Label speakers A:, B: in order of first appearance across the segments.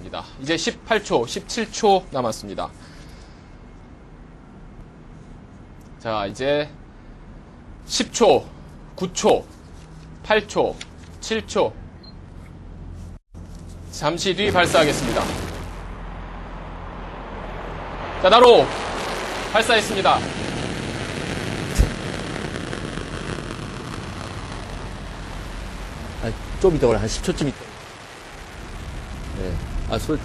A: 있습니다. 이제 18초, 17초 남았습니다. 자, 이제 10초, 9초, 8초, 7초. 잠시 뒤 발사하겠습니다. 자, 나로 발사했습니다.
B: 아, 좀 이따 한 10초쯤 있다. 네. 아, 솔,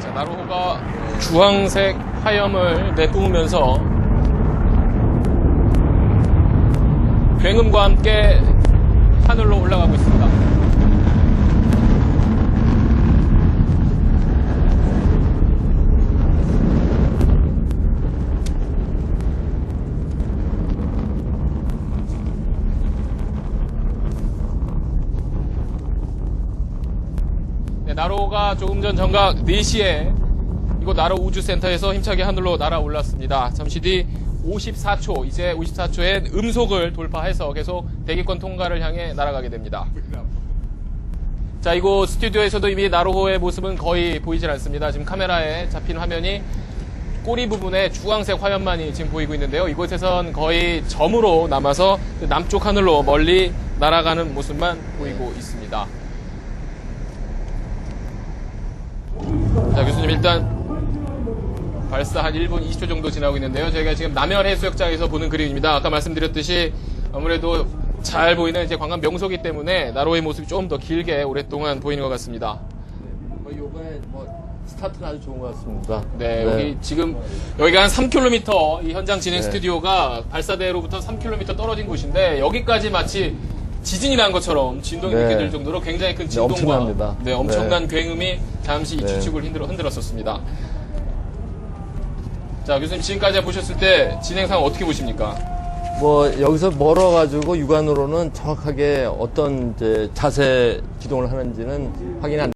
A: 자, 나로호가 주황색 화염을 내뿜으면서 굉음과 함께 하늘로 올라가고 있습니다. 나로가 조금 전 정각 4시에 이곳 나로 우주센터에서 힘차게 하늘로 날아올랐습니다. 잠시 뒤 54초, 이제 54초엔 음속을 돌파해서 계속 대기권 통과를 향해 날아가게 됩니다. 자, 이곳 스튜디오에서도 이미 나로호의 모습은 거의 보이질 않습니다. 지금 카메라에 잡힌 화면이 꼬리 부분에 주황색 화면만이 지금 보이고 있는데요. 이곳에선 거의 점으로 남아서 그 남쪽 하늘로 멀리 날아가는 모습만 보이고 있습니다. 자, 교수님 일단 발사 한 1분 20초 정도 지나고 있는데요. 저희가 지금 남해안 해수욕장에서 보는 그림입니다. 아까 말씀드렸듯이 아무래도 잘 보이는 이제 관광 명소기 때문에 나로의 모습이 좀 더 길게 오랫동안 보이는 것 같습니다.
B: 뭐, 요번에 뭐, 스타트는 아주 좋은 것 같습니다.
A: 네, 여기 지금 여기가 한 3km 이 현장 진행
B: 네.
A: 스튜디오가 발사대로부터 3km 떨어진 곳인데 여기까지 마치 지진이 난 것처럼 진동이
B: 네.
A: 느껴질 정도로 굉장히 큰 진동과
B: 엄청납니다.
A: 네, 엄청난 굉음이 잠시 이
B: 네.
A: 지축을 흔들어, 흔들었었습니다. 자, 교수님 지금까지 보셨을 때 진행 상황 어떻게 보십니까?
B: 뭐, 여기서 멀어가지고 육안으로는 정확하게 어떤 이제 자세 기동을 하는지는 확인이 안